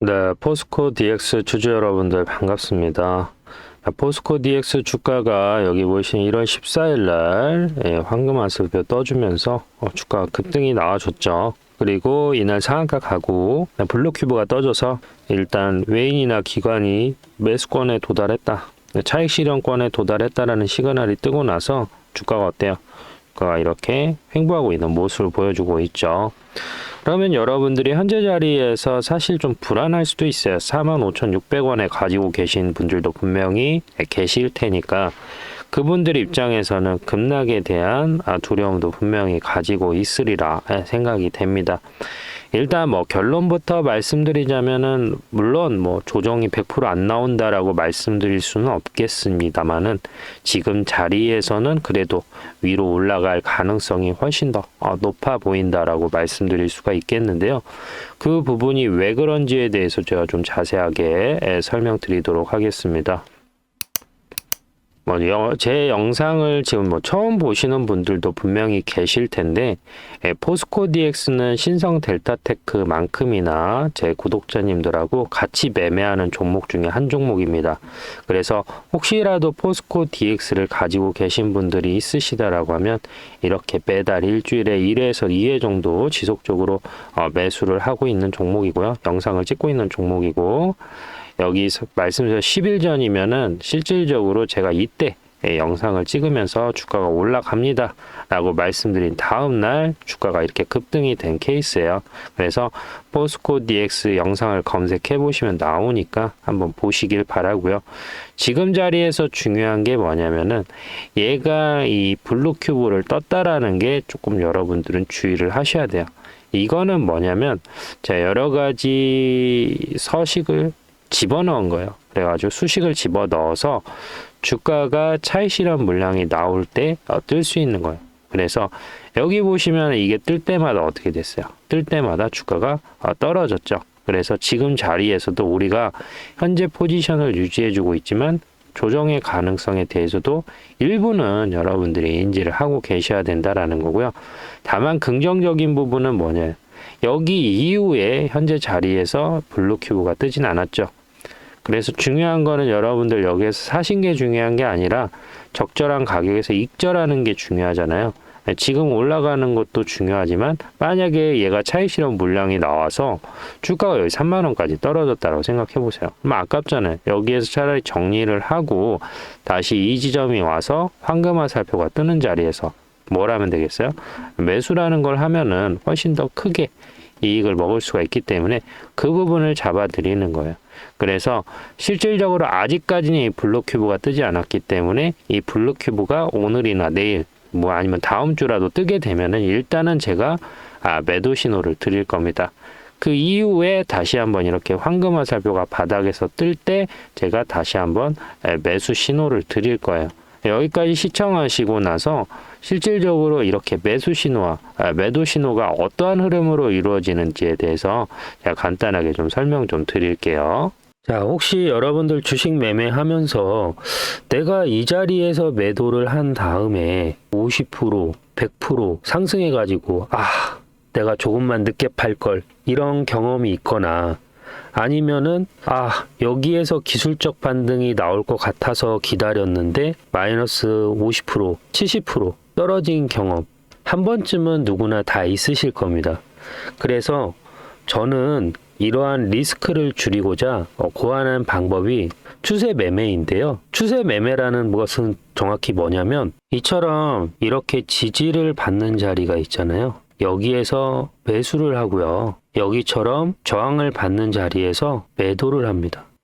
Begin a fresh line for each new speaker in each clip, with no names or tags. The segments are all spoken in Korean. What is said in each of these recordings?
네, 포스코 DX 주주 여러분들 반갑습니다. 포스코 DX 주가가 여기 보시는 1월 14일 날 예, 황금 아슬표 떠주면서 어, 주가가 급등이 나와줬죠. 그리고 이날 상한가 가고 블루큐브가 떠져서 일단 외인이나 기관이 매수권에 도달했다. 차익 실현권에 도달했다라는 시그널이 뜨고 나서 주가가 어때요? 주가가 이렇게 횡보하고 있는 모습을 보여주고 있죠. 그러면 여러분들이 현재 자리에서 사실 좀 불안할 수도 있어요. 45,600원에 가지고 계신 분들도 분명히 계실 테니까 그분들 입장에서는 급락에 대한 아, 두려움도 분명히 가지고 있으리라 생각이 됩니다. 일단 뭐 결론부터 말씀드리자면은 물론 뭐 조정이 100%안 나온다라고 말씀드릴 수는 없겠습니다만은 지금 자리에서는 그래도 위로 올라갈 가능성이 훨씬 더 어, 높아 보인다라고 말씀드릴 수가 있겠는데요. 그 부분이 왜 그런지에 대해서 제가 좀 자세하게 에, 설명드리도록 하겠습니다. 뭐 제 영상을 지금 뭐 처음 보시는 분들도 분명히 계실 텐데 에, 포스코 DX는 신성 델타테크만큼이나 제 구독자님들하고 같이 매매하는 종목 중에 한 종목입니다. 그래서 혹시라도 포스코 DX를 가지고 계신 분들이 있으시다라고 하면 이렇게 매달 일주일에 1회에서 2회 정도 지속적으로 어, 매수를 하고 있는 종목이고요. 영상을 찍고 있는 종목이고 여기 말씀드린 10일 전이면은 실질적으로 제가 이때 예, 영상을 찍으면서 주가가 올라갑니다. 라고 말씀드린 다음 날 주가가 이렇게 급등이 된 케이스예요. 그래서 포스코 DX 영상을 검색해 보시면 나오니까 한번 보시길 바라고요. 지금 자리에서 중요한 게 뭐냐면은 얘가 이 블루 큐브를 떴다라는 게 조금 여러분들은 주의를 하셔야 돼요. 이거는 뭐냐면 자 여러 가지 서식을 집어넣은 거예요. 그래가지고 수식을 집어 넣어서 주가가 차익 실현 물량이 나올 때 뜰 수 있는 거예요. 그래서 여기 보시면 이게 뜰 때마다 어떻게 됐어요? 뜰 때마다 주가가 어, 떨어졌죠. 그래서 지금 자리에서도 우리가 현재 포지션을 유지해주고 있지만 조정의 가능성에 대해서도 일부는 여러분들이 인지를 하고 계셔야 된다라는 거고요. 다만 긍정적인 부분은 뭐냐? 여기 이후에 현재 자리에서 블루 큐브가 뜨진 않았죠. 그래서 중요한 거는 여러분들 여기에서 사신 게 중요한 게 아니라 적절한 가격에서 익절하는 게 중요하잖아요. 지금 올라가는 것도 중요하지만 만약에 얘가 차익 실현 물량이 나와서 주가가 여기 3만 원까지 떨어졌다고 생각해 보세요. 그럼 아깝잖아요. 여기에서 차라리 정리를 하고 다시 이 지점이 와서 황금화 살표가 뜨는 자리에서 뭘 하면 되겠어요? 매수라는 걸 하면은 훨씬 더 크게 이익을 먹을 수가 있기 때문에 그 부분을 잡아 드리는 거예요. 그래서 실질적으로 아직까지는 이 블루큐브가 뜨지 않았기 때문에 이 블루큐브가 오늘이나 내일 뭐 아니면 다음 주라도 뜨게 되면은 일단은 제가 아, 매도 신호를 드릴 겁니다. 그 이후에 다시 한번 이렇게 황금 화살표가 바닥에서 뜰 때 제가 다시 한번 매수 신호를 드릴 거예요. 여기까지 시청하시고 나서 실질적으로 이렇게 매수 신호와 아, 매도 신호가 어떠한 흐름으로 이루어지는지에 대해서 제가 간단하게 좀 설명 좀 드릴게요. 자, 혹시 여러분들 주식 매매하면서 내가 이 자리에서 매도를 한 다음에 50%, 100% 상승해가지고, 아, 내가 조금만 늦게 팔 걸, 이런 경험이 있거나, 아니면은 아 여기에서 기술적 반등이 나올 것 같아서 기다렸는데 마이너스 50% 70% 떨어진 경험 한 번쯤은 누구나 다 있으실 겁니다. 그래서 저는 이러한 리스크를 줄이고자 어, 고안한 방법이 추세 매매인데요. 추세 매매라는 것은 정확히 뭐냐면 이처럼 이렇게 지지를 받는 자리가 있잖아요. 여기에서 매수를 하고요. 여기처럼 저항을 받는 자리에서 매도를 합니다.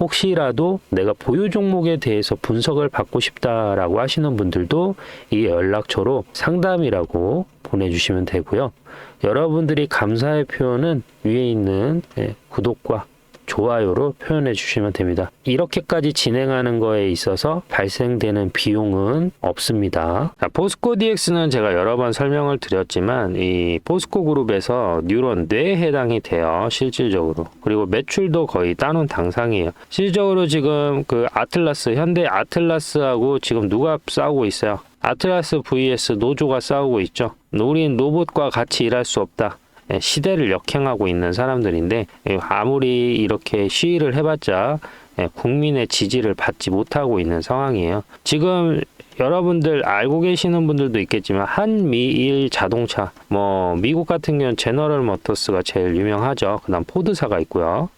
혹시라도 내가 보유 종목에 대해서 분석을 받고 싶다라고 하시는 분들도 이 연락처로 상담이라고 보내주시면 되고요. 여러분들이 감사의 표현은 위에 있는 예, 구독과 좋아요로 표현해 주시면 됩니다. 이렇게까지 진행하는 거에 있어서 발생되는 비용은 없습니다. 자, 포스코 DX는 제가 여러 번 설명을 드렸지만 이 포스코 그룹에서 뉴런 뇌에 해당이 돼요. 실질적으로. 그리고 매출도 거의 따놓은 당상이에요. 실질적으로 지금 그 아틀라스 현대 아틀라스하고 지금 누가 싸우고 있어요? 아틀라스 vs 노조가 싸우고 있죠. 우린 로봇과 같이 일할 수 없다. 예, 시대를 역행하고 있는 사람들인데 예, 아무리 이렇게 시위를 해봤자 예, 국민의 지지를 받지 못하고 있는 상황이에요. 지금 여러분들 알고 계시는 분들도 있겠지만 한미일 자동차 뭐 미국 같은 경우는 제너럴 모터스가 제일 유명하죠. 그다음 포드사가 있고요.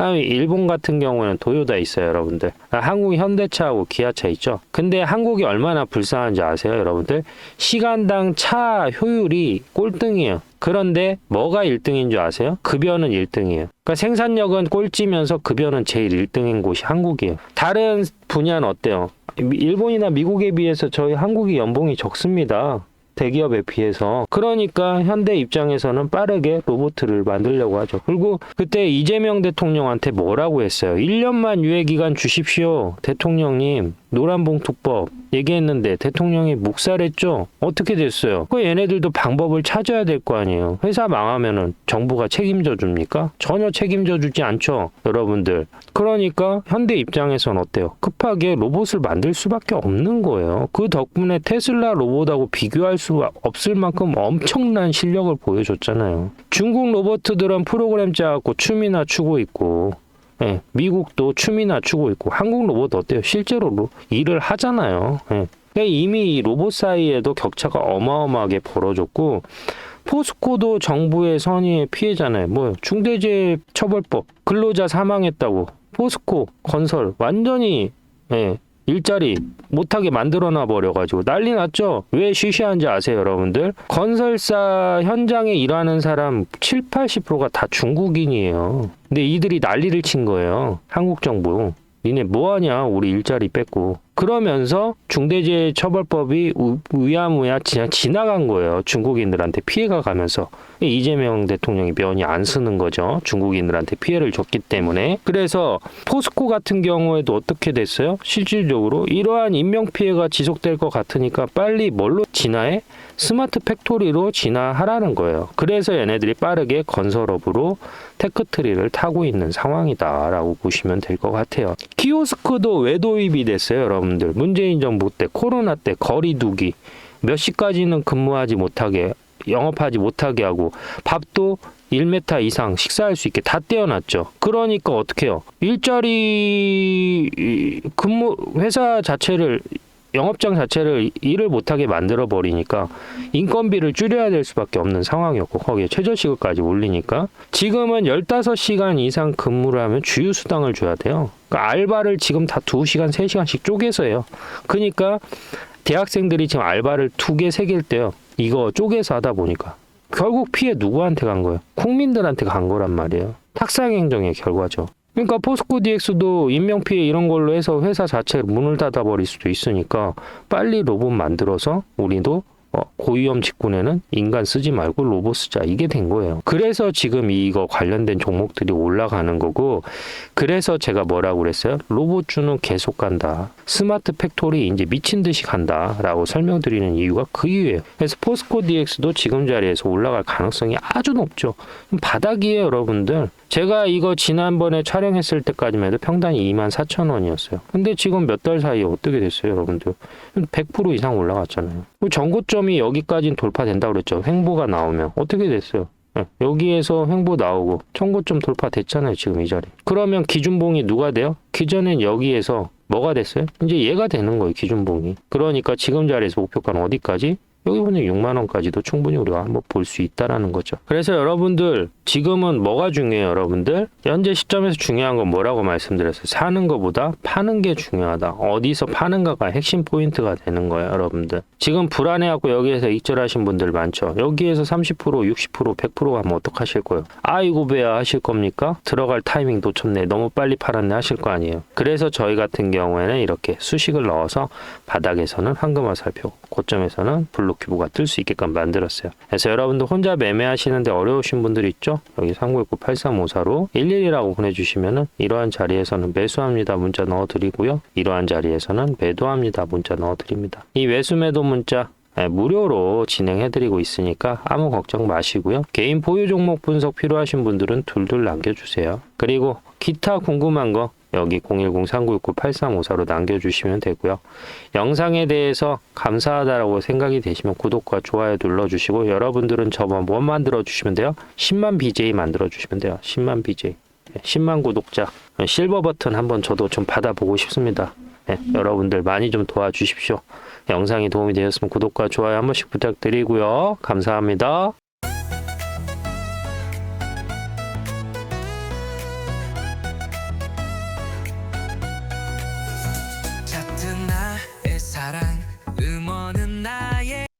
아, 일본 같은 경우에는 도요다 있어요, 여러분들. 아, 한국이 현대차하고 기아차 있죠. 근데 한국이 얼마나 불쌍한지 아세요, 여러분들? 시간당 차 효율이 꼴등이에요. 그런데 뭐가 1등인 줄 아세요? 급여는 1등이에요. 그러니까 생산력은 꼴찌면서 급여는 제일 1등인 곳이 한국이에요. 다른 분야는 어때요? 미- 일본이나 미국에 비해서 저희 한국이 연봉이 적습니다. 대기업에 비해서 그러니까 현대 입장에서는 빠르게 로봇을 만들려고 하죠. 그리고 그때 이재명 대통령한테 뭐라고 했어요? 1년만 유예 기간 주십시오. 대통령님 노란봉투법 얘기했는데 대통령이 묵살했죠. 어떻게 됐어요? 그 얘네들도 방법을 찾아야 될 거 아니에요. 회사 망하면은 정부가 책임져 줍니까? 전혀 책임져 주지 않죠. 여러분들. 그러니까 현대 입장에선 어때요? 급하게 로봇을 만들 수밖에 없는 거예요. 그 덕분에 테슬라 로봇하고 비교할 수 없을 만큼 엄청난 실력을 보여줬잖아요. 중국 로봇들은 프로그램 짜갖고 춤이나 추고 있고 예, 미국도 춤이 나 추고 있고 한국 로봇 어때요? 실제로 로- 일을 하잖아요. 예. 그러니까 이미 이 로봇 사이에도 격차가 어마어마하게 벌어졌고 포스코도 정부의 선의의 피해잖아요. 뭐 중대재해처벌법 근로자 사망했다고 포스코 건설 완전히 예, 일자리 못하게 만들어 놔 버려가지고 난리 났죠. 왜 쉬쉬한지 아세요, 여러분들? 건설사 현장에 일하는 사람 7, 80%가 다 중국인이에요. 근데 이들이 난리를 친 거예요. 한국 정부. 니네 뭐하냐 우리 일자리 뺏고 그러면서 중대재해처벌법이 우- 우야무야 그냥 지나간 거예요. 중국인들한테 피해가 가면서. 이재명 대통령이 면이 안 쓰는 거죠. 중국인들한테 피해를 줬기 때문에. 그래서 포스코 같은 경우에도 어떻게 됐어요? 실질적으로 이러한 인명 피해가 지속될 것 같으니까 빨리 뭘로 진화해? 스마트 팩토리로 진화하라는 거예요. 그래서 얘네들이 빠르게 건설업으로 테크트리를 타고 있는 상황이다라고 보시면 될 것 같아요. 키오스크도 왜 도입이 됐어요, 여러분 들? 문재인 정부 때 코로나 때 거리두기 몇 시까지는 근무하지 못하게 영업하지 못하게 하고 밥도 1m 이상 식사할 수 있게 다 떼어놨죠. 그러니까 어떻게 해요? 일자리 이, 근무 회사 자체를 영업장 자체를 일을 못하게 만들어 버리니까 인건비를 줄여야 될 수밖에 없는 상황이었고 거기에 최저시급까지 올리니까 지금은 15시간 이상 근무를 하면 주휴수당을 줘야 돼요. 그러니까 알바를 지금 다 2시간, 3시간씩 쪼개서 해요. 그러니까 대학생들이 지금 알바를 두 개, 세 개일 때요. 이거 쪼개서 하다 보니까 결국 피해 누구한테 간 거예요? 국민들한테 간 거란 말이에요. 탁상 행정의 결과죠. 그러니까 포스코 DX도 인명피해 이런 걸로 해서 회사 자체를 문을 닫아버릴 수도 있으니까 빨리 로봇 만들어서 우리도 어, 고위험 직군에는 인간 쓰지 말고 로봇 쓰자 이게 된 거예요. 그래서 지금 이거 관련된 종목들이 올라가는 거고 그래서 제가 뭐라고 그랬어요? 로봇주는 계속 간다. 스마트 팩토리 이제 미친 듯이 간다라고 설명드리는 이유가 그 이유예요. 그래서 포스코 DX도 지금 자리에서 올라갈 가능성이 아주 높죠. 바닥이에요, 여러분들. 제가 이거 지난번에 촬영했을 때까지만 해도 평단이 2만 4천 원이었어요. 근데 지금 몇 달 사이에 어떻게 됐어요, 여러분들? 100% 이상 올라갔잖아요. 뭐 전고점이 여기까지는 돌파된다고 그랬죠. 횡보가 나오면 어떻게 됐어요? 예, 여기에서 횡보 나오고 청고점 돌파됐잖아요 지금 이 자리 그러면 기준봉이 누가 돼요? 기존엔 여기에서 뭐가 됐어요? 이제 얘가 되는 거예요 기준봉이 그러니까 지금 자리에서 목표가는 어디까지? 여기 보면 6만 원까지도 충분히 우리가 한번 볼 수 있다라는 거죠. 그래서 여러분들 지금은 뭐가 중요해요, 여러분들? 현재 시점에서 중요한 건 뭐라고 말씀드렸어요? 사는 것보다 파는 게 중요하다. 어디서 파는가가 핵심 포인트가 되는 거예요, 여러분들. 지금 불안해갖고 여기에서 익절하신 분들 많죠. 여기에서 30%, 60%, 100% 하면 어떡하실 거예요? 아이고 배야 하실 겁니까? 들어갈 타이밍 놓쳤네. 너무 빨리 팔았네 하실 거 아니에요. 그래서 저희 같은 경우에는 이렇게 수식을 넣어서 바닥에서는 황금화살표, 고점에서는 블루 큐브가 뜰 수 있게끔 만들었어요. 그래서 여러분들 혼자 매매하시는데 어려우신 분들 있죠? 여기 3969-8354로 11이라고 보내주시면은 이러한 자리에서는 매수합니다 문자 넣어드리고요. 이러한 자리에서는 매도합니다 문자 넣어드립니다. 이 매수 매도 문자 예, 무료로 진행해드리고 있으니까 아무 걱정 마시고요. 개인 보유 종목 분석 필요하신 분들은 둘둘 남겨주세요. 그리고 기타 궁금한 거 여기 010-3969-8354로 남겨주시면 되고요. 영상에 대해서 감사하다라고 생각이 되시면 구독과 좋아요 눌러주시고 여러분들은 저번 뭐 만들어 주시면 돼요? 10만 BJ 만들어 주시면 돼요. 10만 BJ. 10만 구독자 실버 버튼 한번 저도 좀 받아보고 싶습니다. 네, 여러분들 많이 좀 도와주십시오. 영상이 도움이 되었으면 구독과 좋아요 한 번씩 부탁드리고요. 감사합니다.